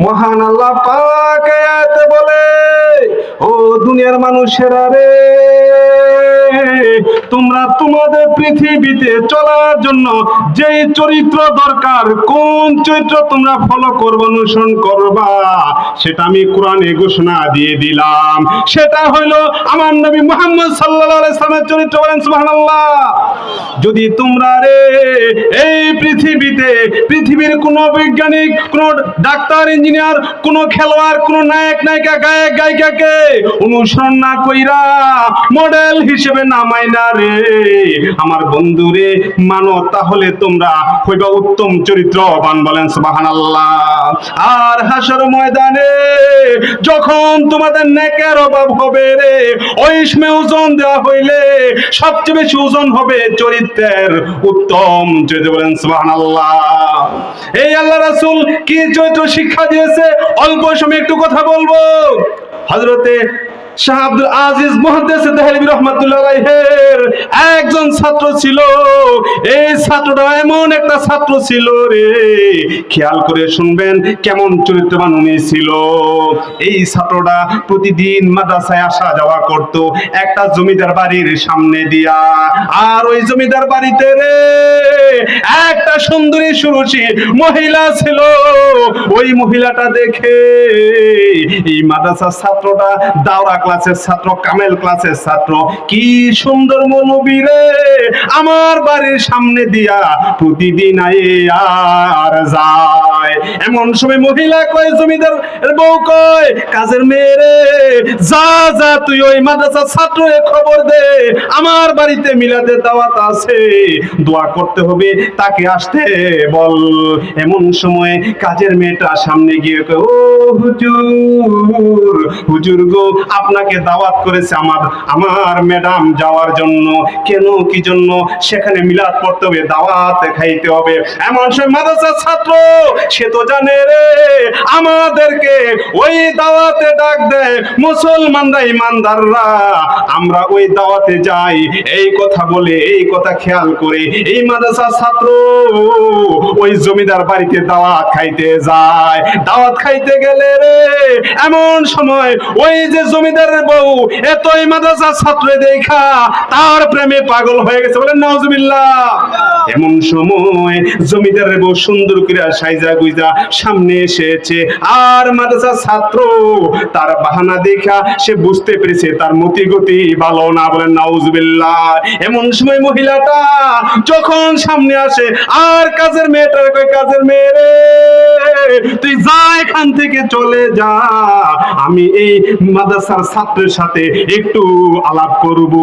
মহান আল্লাহ পাক বলে ও দুনিয়ার মানুষেরা রে! তোমরা তোমাদের পৃথিবীতে চলার জন্য যে চরিত্র দরকার, কোন চরিত্র তোমরা ফলো করবে, অনুসরণ করবা, সেটা আমি কোরআনে ঘোষণা দিয়ে দিলাম। সেটা হইল আমার নবী মুহাম্মদ সাল্লাল্লাহু আলাইহি সাল্লামের চরিত্র বলেন, সুবহানাল্লাহ। যদি তোমরা রে এই পৃথিবীতে পৃথিবীর কোন বৈজ্ঞানিক, কোন ডাক্তার, ইঞ্জিনিয়ার, কোন খেলোয়াড়, কোন নায়ক, নায়িকা, গায়ক, গায়িকাকে অনুসরণ না কইরা মডেল হিসেবে না রে। আমার বন্ধু রে মানো, তাহলে তোমরা হইবা উত্তম বলেন সুবহানাল্লাহ। আর ময়দানে যখন তোমাদের নেকের অভাব হবে রে ওজন দেওয়া হইলে সবচেয়ে বেশি ওজন হবে চরিত্রের উত্তম চরিত্র বলেন সুবহানাল্লাহ। এই আল্লাহ রাসূল কি চরিত্র শিক্ষা দিয়েছে? অল্প সময় একটু কথা বলব। হযরতে শাহ আব্দুল আজিজ মুহাদ্দিস দেহলভী রাহমাতুল্লাহ একজন ছাত্র ছিল। এই ছাত্রটা এমন একটা ছাত্র ছিল রে। খেয়াল করে শুনবেন কেমন চরিত্রবান উনি ছিল। এই ছাত্রটা প্রতিদিন মাদ্রাসায় আসা যাওয়া করত, একটা জমিদার বাড়ির সামনে দিয়া। আর ওই জমিদার বাড়িতে রে একটা সুন্দরী সুরুচি মহিলা ছিল। ওই মহিলাটা দেখে এই মাদ্রাসার ছাত্রটা দাওরা ক্লাসের ছাত্র, কামেল ক্লাসের ছাত্র। কি সুন্দর মনোবী আমার বাড়ির সামনে দিয়া প্রতিদিন আর যায়। এমন সময় মহিলা কয়, জমিদার বউ কয়, কাজের মেয়ে রে, যা যা, তুই ওই মাদ্রাসার ছাত্র খবর দে, আমার বাড়িতে মিলাদের দাওয়াত আছে, দোয়া করতে হবে, তাকে আসতে বল। এমন সময় কাজের মেয়েটা সামনে গিয়ে ও হুজুর হুজুর গো আপনাকে দাওয়াত করেছে আমার আমার ম্যাডাম যাওয়ার জন্য। কেন, কি জন্য? সেখানে মিলাদ পড়তে হবে, দাওয়াত খাইতে হবে। এমন সময় মাদ্রাসার ছাত্র, সে তো জানে রে, আমাদেরকে ওই দাওয়াতে ডাক দেয় মুসলমানরা, ইমানদাররা। আমরা ওই দাওয়াতে যাই, এই কথা বলে, এই কথা খেয়াল করে, এই মাদ্রাসার ছাত্র ওই জমিদার বাড়িতে দাওয়াত খাইতে যায়। দাওয়াত খাইতে গেলে রে, এমন সময় ওই যে জমিদারের বউ, এতই মাদ্রাসার ছাত্র দেখা, তার প্রেমে পাগল হয়ে গেছে। বলেন এমন সময় বউ সুন্দর সাইজা গুইজা সামনে এসেছে, আর মাদ্রাসার ছাত্র তার বাহানা দেখা, সে বুঝতে পেরেছে তার মতি গতি ভালো না। বলেন, নাউজুবিল্লাহ। এমন সময় মহিলাটা যখন সামনে আসে, আর কাজের মেয়েটার কাজের মেয়ে এখান থেকে চলে যা। আমি এই মাদ্রাসার ছাত্রের সাথে একটু আলাপ করব।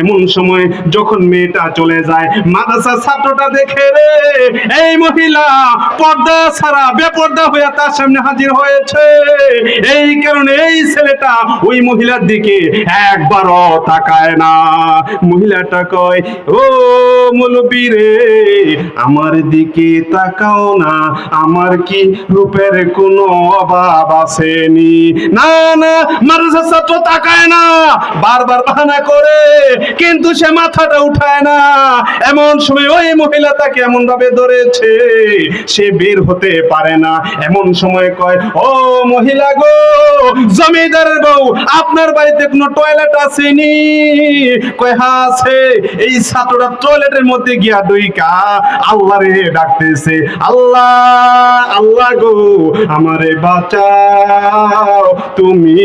এমন সময় যখন মেয়েটা চলে যায়, মাদ্রাসার ছাত্রটা দেখে রে, এই মহিলা পর্দা ছাড়া বেপর্দা হয়ে তার সামনে হাজির হয়েছে। এই কারণে এই ছেলেটা ওই মহিলার দিকে একবারও তাকায় না। মহিলাটা কয়, ও মুলবি রে, আমার দিকে তাকাও না। আমার কি রূপের কোনো আসেনি। না না, মাদ্রাসার ছাত্র তাকায় না, বারবার বাহানা করে, কিন্তু সে মাথাটা উঠায় না। এমন সময় ওই মহিলা তাকে এমন ভাবে ধরেছে, সে বের হতে পারে না। এমন সময় কয়, ও মহিলা গো, জমিদারের বউ, আপনার বাড়িতে কোনো টয়লেট আসেনি? কয় হ্যাঁ আছে। এই ছাত্রটা টয়লেটের মধ্যে গিয়া দুইকা আল্লাহ রে ডাকতেছে, আল্লাহ আল্লাহ গো, আমারে বাঁচাও, তুমি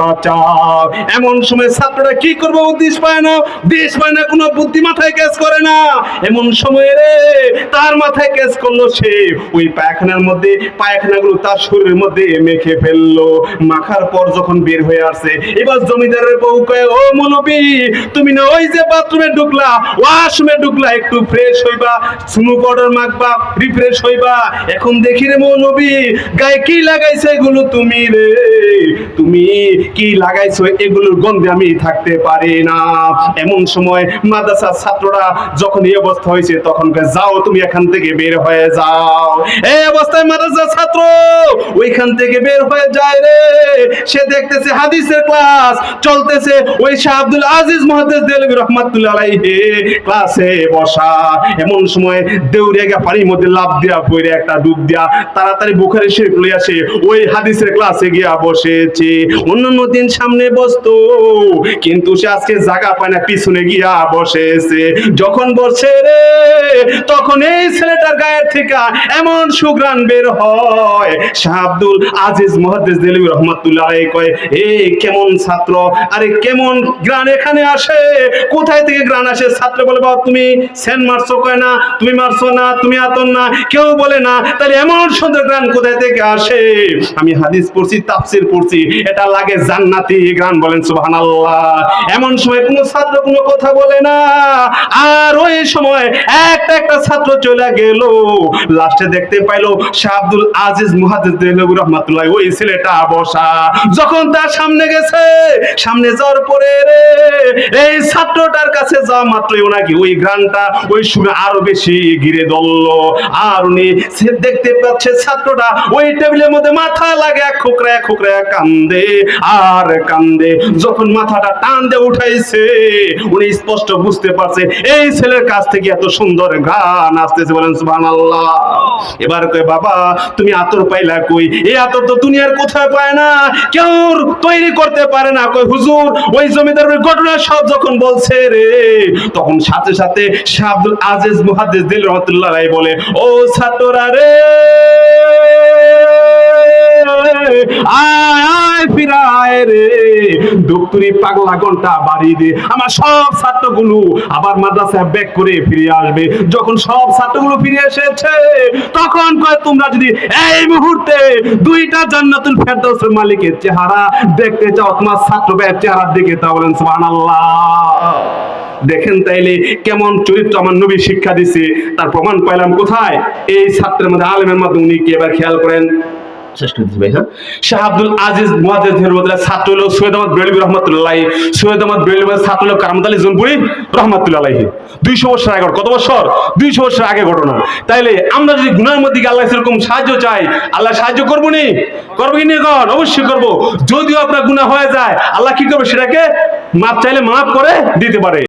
বাঁচাও। এমন সময় ছাত্ররা কি করবে? দিশ পায় না, দিশ পায় না, কোনো বুদ্ধি মাথায় কাজ করে না। এমন সময় রে, তার মাথায় কাজ করল সে। ওই পায়খানার মধ্যে, পায়খানাগুলো তার শরীরের মধ্যে মেখে ফেলল। মাখার পর যখন বের হয়ে আসছে এবার জমিদারের বউ কয়ে, ও মৌলবি তুমি না ওই যে বাথরুমে ঢুকলা ওয়াশরুমে ঢুকলা, একটু ফ্রেশ হইবা স্নো পাউডার মাখবা রিফ্রেশ হইবা। এখন দেখি রে মৌলবী গায়ে কি লাগাইছো এগুলো তুমি রে? তুমি কি লাগাইছো? এগুলোর গন্ধে আমি থাকতে পারি না। এমন সময় মাদ্রাসার ছাত্ররা যখন এই অবস্থা হয়েছে, তখন যাও, তুমি এখান থেকে বের হয়ে যাও। এই অবস্থায় মাদ্রাসার ছাত্র ওইখান থেকে বের হয়ে যায় রে। সে দেখতেছে হাদিসের ক্লাস চলতেছে ওই শাহ আব্দুল আজিজ মহাদেশ দেলবি রহমাতুল্লাহ আলাইহি ক্লাসে বসা। এমন সময় দেউরিয়া গা পানির মধ্যে লাভ দিয়া পড়ে একটা ডুব দিয়া, তাড়াতাড়ি বুখারি শরীফ লই আসে, ওই হাদিসের ক্লাসে গিয়া বসেছে। অন্যান্য দিন সামনে বসতো, কিন্তু সে আজকে পায় না, পিছনে গিয়া বসেছে। যখন বসে রে, তখন এই ছেলেটার গায়ের থেকে এমন সুগ্রাণ বের হয়। আজিজ রহমাতুল্লাহ কয় এই কেমন ছাত্র? আরে কেমন গ্রান এখানে আসে? কোথায় থেকে গ্রান আসে? ছাত্র বলে, বাবা, তুমি সেন মারছো কয় না, তুমি মারছো না, তুমি আতন না, কেউ বলে না, তাহলে এমন সুন্দর গ্রান কোথায় থেকে আসে। আমি হাদিস পড়ছি, তাফসির পড়ছি, এটা লাগে জান্নাতি গ্রান বলেন, সুবহানাল্লাহ। এমন সময় কোনো ছাত্র কোনো কথা বলে না। আর ওই সময় একটা একটা ছাত্র চলে গেল। লাস্টে দেখতে পাইলো শাহ আব্দুল আজিজ মুহাদ্দিস দেহলভী রহমাতুল্লাহ, ওই ছেলেটা বসা। যখন তার সামনে গেছে, সামনে যাওয়ার পরে রে, এই ছাত্রটার কাছে যাওয়া মাত্রই ওনাকে ওই গানটা ওই সুরে আরও বেশি ঘিরে ধরলো। আর উনি দেখতে পাচ্ছে ছাত্রটা ওই টেবিলের মধ্যে মাথা লাগে খোকরা খোকরা কান্দে, আর কান্দে। যখন মাথাটা টান দিয়ে উঠাইছে, উনি স্পষ্ট বুঝতে পারছে, এই ছেলের কাছ থেকে এত সুন্দর গান আসতেছে বলেন, সুবহানাল্লাহ। এবার কই বাবা, তুমি আতর পাইলা কই? এই আতর তো দুনিয়ার কোথায় পায় না, কেউ তৈরি করতে পারে না। কই হুজুর, ওই জমিদারের ঘটনা সব যখন বলছে রে, তখন সাথে সাথে শাহ আব্দুল আজিজ মুহাদ্দিস দিল রহমাতুল্লাহ বলে, ও ছাত্ররা রে আয় আয়, ফিরায় রে। দুপুরি পাগলা ঘণ্টা বাড়ি দে। আমার সব ছাত্রগুলো আবার মাদ্রাসায় ব্যাক করে ফিরে আসবে। যখন সব ছাত্রগুলো ফিরে এসেছে, তখন কয়, তোমরা যদি এই মুহূর্তে দুইটা জান্নাতুল মালিকের চেহারা দেখতে চাও, তোমার ছাত্র ভাইয়ের চেহারার দিকে তা বলেন, সুবহানাল্লাহ। দেখেন তাইলে কেমন চরিত্র আমার নবী শিক্ষা দিছে। তার প্রমাণ পাইলাম কোথায়? এই ছাত্রের মধ্যে আলেমের মাধ্যমে উনি কি এবার খেয়াল করেন? শেষ করে ভাই শাহ আব্দুল আজিজ রহমাতুল্লাহ ছাত্র হলো সৈয়দ আহমদ সৈয়দ আহমদ ছাত্র হলো কারামত আলী জুনপুরি দুইশো বছর আগে কত বছর? দুইশো বছর আগে ঘটনা। তাইলে আমরা যদি গুনার মধ্যে আল্লাহ সেরকম সাহায্য চাই, আল্লাহ সাহায্য করব নি? করব কি নিয়ে কর অবশ্যই করব। যদিও আপনার গুনাহ হয়ে যায়, আল্লাহ কি করবে সেটাকে মাপ চাইলে মাফ করে দিতে পারে।